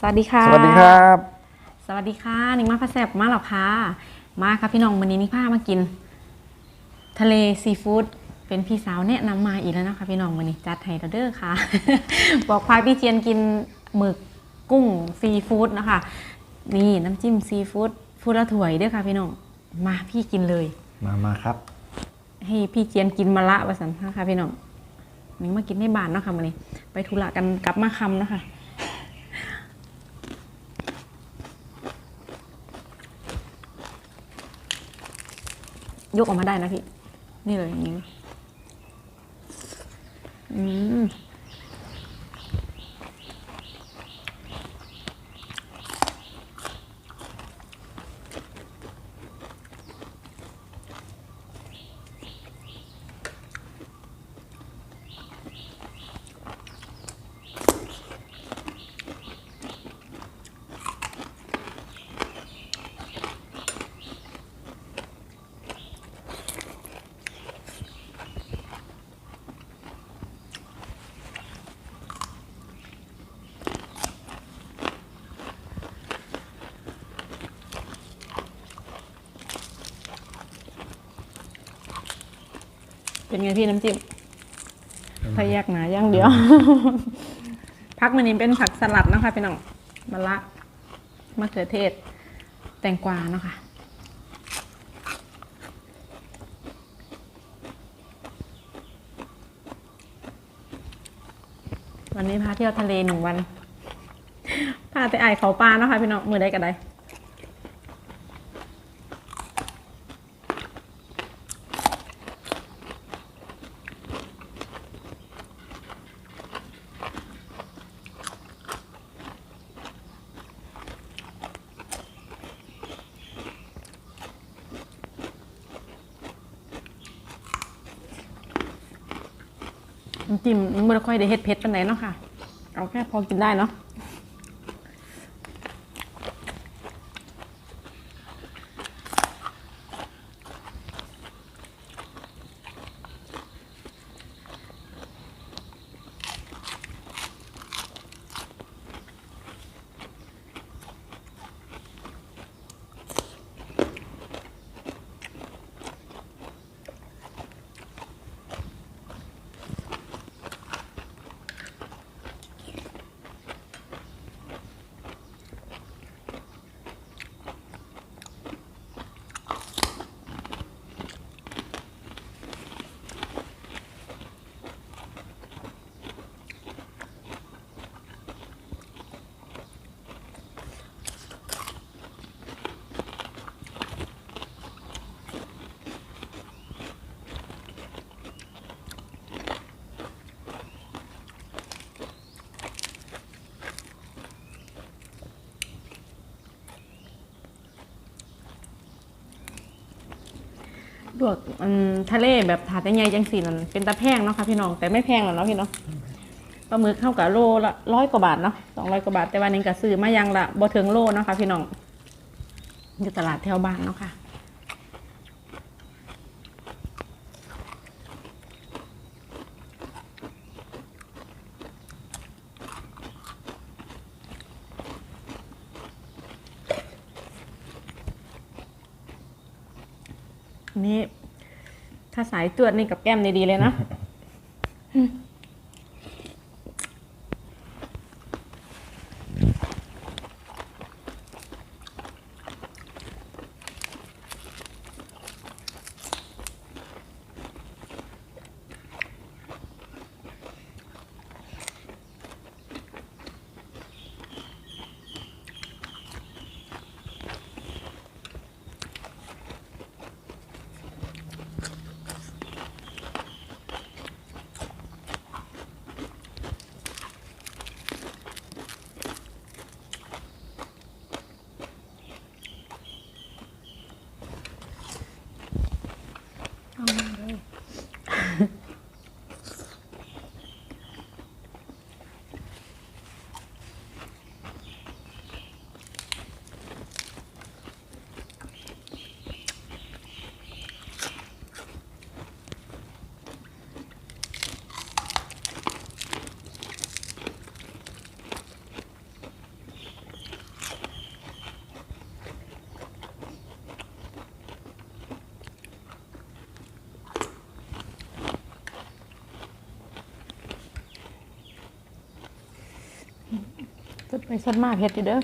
สวัสดีค่ะ สวัสดีครับ สวัสดีค่ะนิงมาพาแซบมาแล้วค่ะ มาค่ะพี่น้องวันนี้นิงพามากิน ทะเลซีฟู้ดเป็นพี่สาวแนะนำมาอีกแล้วนะคะพี่น้องวันนี้จัดให้เราเด้อค่ะ บอกพาพี่เจียนกินหมึกกุ้งซีฟู้ดนะคะ นี่น้ำจิ้มซีฟู้ดฟูดละถ้วยเด้อค่ะพี่น้องมาพี่กินเลย มามาครับ ให้พี่เจียนกินมะละวาสันนะคะพี่น้องนี่มากินในบ้านเนาะค่ะวันนี้ ไปธุระกันกลับมาคำเนาะคะ ยกออกมาได้นะพี่ นี่เลยอย่างนี้อืม เป็นไงพี่น้ำจิ้มพยักหนาอย่างเดียว พักมันนี้เป็นผักสลัดเนาะคะพี่น้องมะละมะเขือเทศ แตงกวาเนาะค่ะวันนี้พาเที่ยวทะเลหนึ่งวันพาไปไอายเขาปลาเนาะค่ะพี่น้องมือได้กันได้ น้ำจิ้มมันไม่ค่อยได้เฮ็ดเผ็ดปานไหนเนาะค่ะ เอาแค่พอกินได้เนาะ ลวกอืมทะเลแบบถาดใหญ่ๆจังสีนั่นเป็นตะแพงเนาะค่ะพี่น้องแต่ไม่แพงหรอกเนาะพี่น้องปลาหมึกเข้ากับโลละร้อยกว่าบาทเนาะสองร้อยกว่าบาทแต่วันนึงก็ซื้อมายังละบ่ถึงโลเนาะค่ะพี่น้องอยู่ตลาดแถวบ้านเนาะค่ะ นี้ถ้าสายจวดนี่กับแก้มนี่ดีเลยนะ อ สด ไปสดมาเผ็ดอยู่เด้อ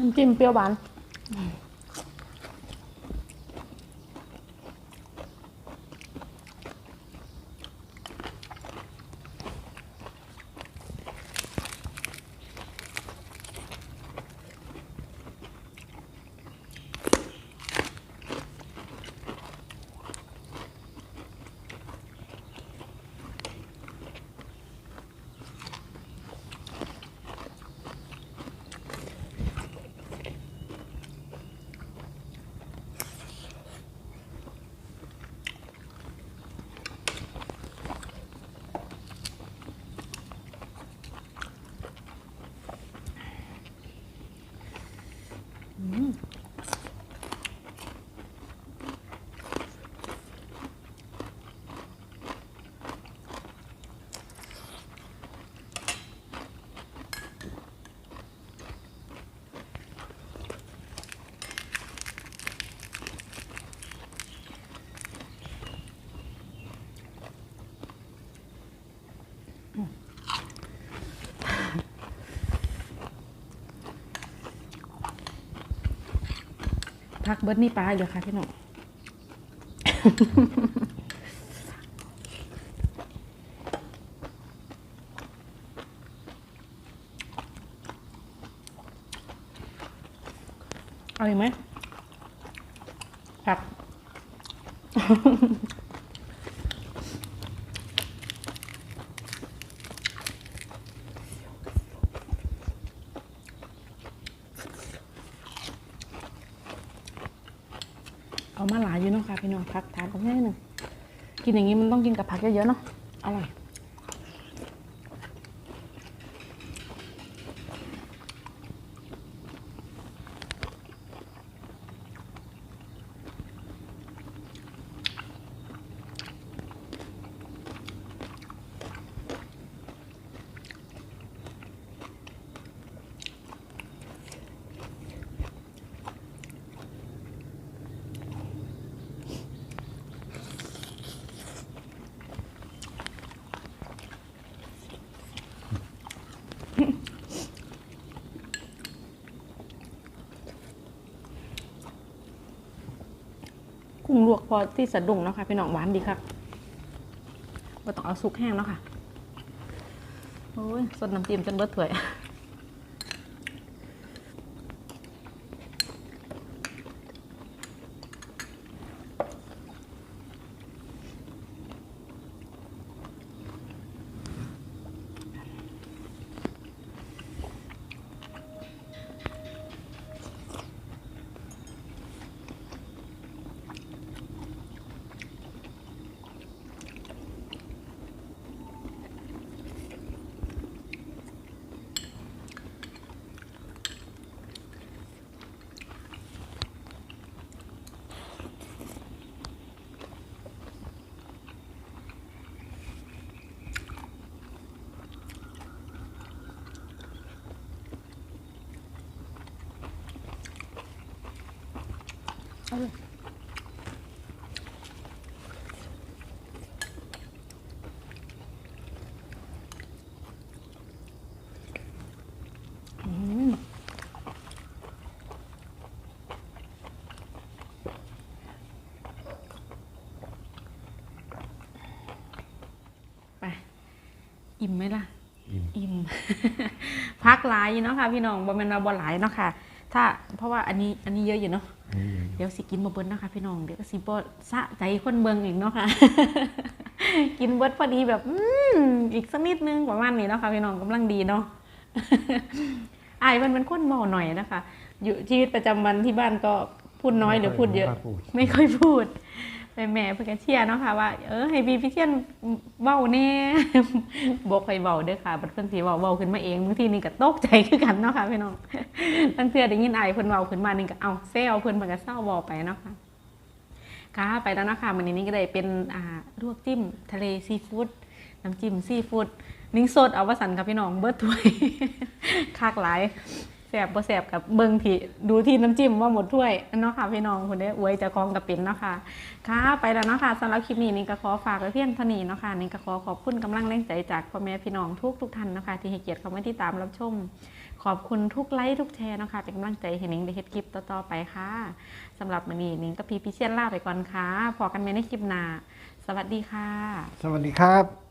น้ำจิ้มเปรี้ยวหวาน พักเบิร์ดนี่ปลาอยู่ค่ะพี่น้องเอาอีกไหมครั เอามาหลายอยู่เนาะค่ะพี่น้องพักทานกันแค่หนึ่งกินอย่างนี้มันต้องกินกับผักเยอะๆเนาะอร่อย กุ้งลวกพอที่สะดุ้งเนาะค่ะพี่น้องหวานดีครับว่ต้องเอาสุกแห้งเนาะค่ะโอ้ยสดน้ำจิ้มจนเบิดถ้วย อิ่มไหมล่ะ อิ่มอิ่มพักหลายอยู่เนาะค่ะพี่น้องบ่แม่นว่าบ่หลายเนาะค่ะ ถ้าเพราะว่าอันนี้อันนี้เยอะอยู่เนาะนี่เดี๋ยวสิกินบ่เบิดนะคะพี่น้องเดี๋ยวก็สิบ่สะใจคนเบิ่งอีกเนาะค่ะ กินเบิดพอดีแบบอืมอีกสักนิดนึงประมาณนี้เนาะค่ะพี่น้องกำลังดีเนาะอายมันเป็นคนเมาหน่อยนะคะ อยู่ชีวิตประจำวันที่บ้านก็พูดน้อยหรือพูดเยอะ ไม่ค่พูดไม่ค่อยพูด ไปแม่เพื่อนก็เชียร์เนาะค่ะว่าเออให้บีพี่เชียนเบาแน่บอกให้เบาเด้อค่ะบัดเพิ่อนสิเว้าเว้าขึ้นมาเองบางทีนี่ก็ตกใจคือกันเนาะค่ะพี่น้องตั้งเทื่อได้ยินไอายเพิ่นเว้าขึ้นมานี่ก็เอาเซลเพิ่นมันก็เศร้าเว้าไปเนาะค่ะค่ะไปแล้วเนาะค่ะมื้อนี้นี่ก็ได้เป็นอ่าลวกจิ้มทะเลซีฟู้ดน้ำจิ้มซีฟู้ดนิ่งสดเอาวสันค่ะพี่น้องเบิร์ดถ้วยคากหลาย แสบบ่แสบกับเบิ่งที่ดูที่น้ำจิ้มว่าหมดถ้วยเนาะค่ะพี่น้องคนได้อวยจะคลองกับเป็นเนาะค่ะค่ะไปแล้วเนาะค่ะสำหรับคลิปนี้นี่ก็ขอฝากไว้เพียงเท่านี้เนาะค่ะนี่ก็ขอขอบคุณกำลังแรงใจจากพ่อแม่พี่น้องทุกทุกท่านเนาะคะที่ให้เกียรติเข้ามาติดตามรับชม ขอบคุณทุกไลค์ทุกแชร์เนาะคะเป็นกำลังใจให้นิ้งได้เฮ็ดคลิปต่อๆไปค่ะสำหรับมื้อนี้นิ้งกับพี่พิเชียนลาไปก่อนค่ะพอกันใหม่ในคลิปหน้าสวัสดีค่ะ สวัสดีครับ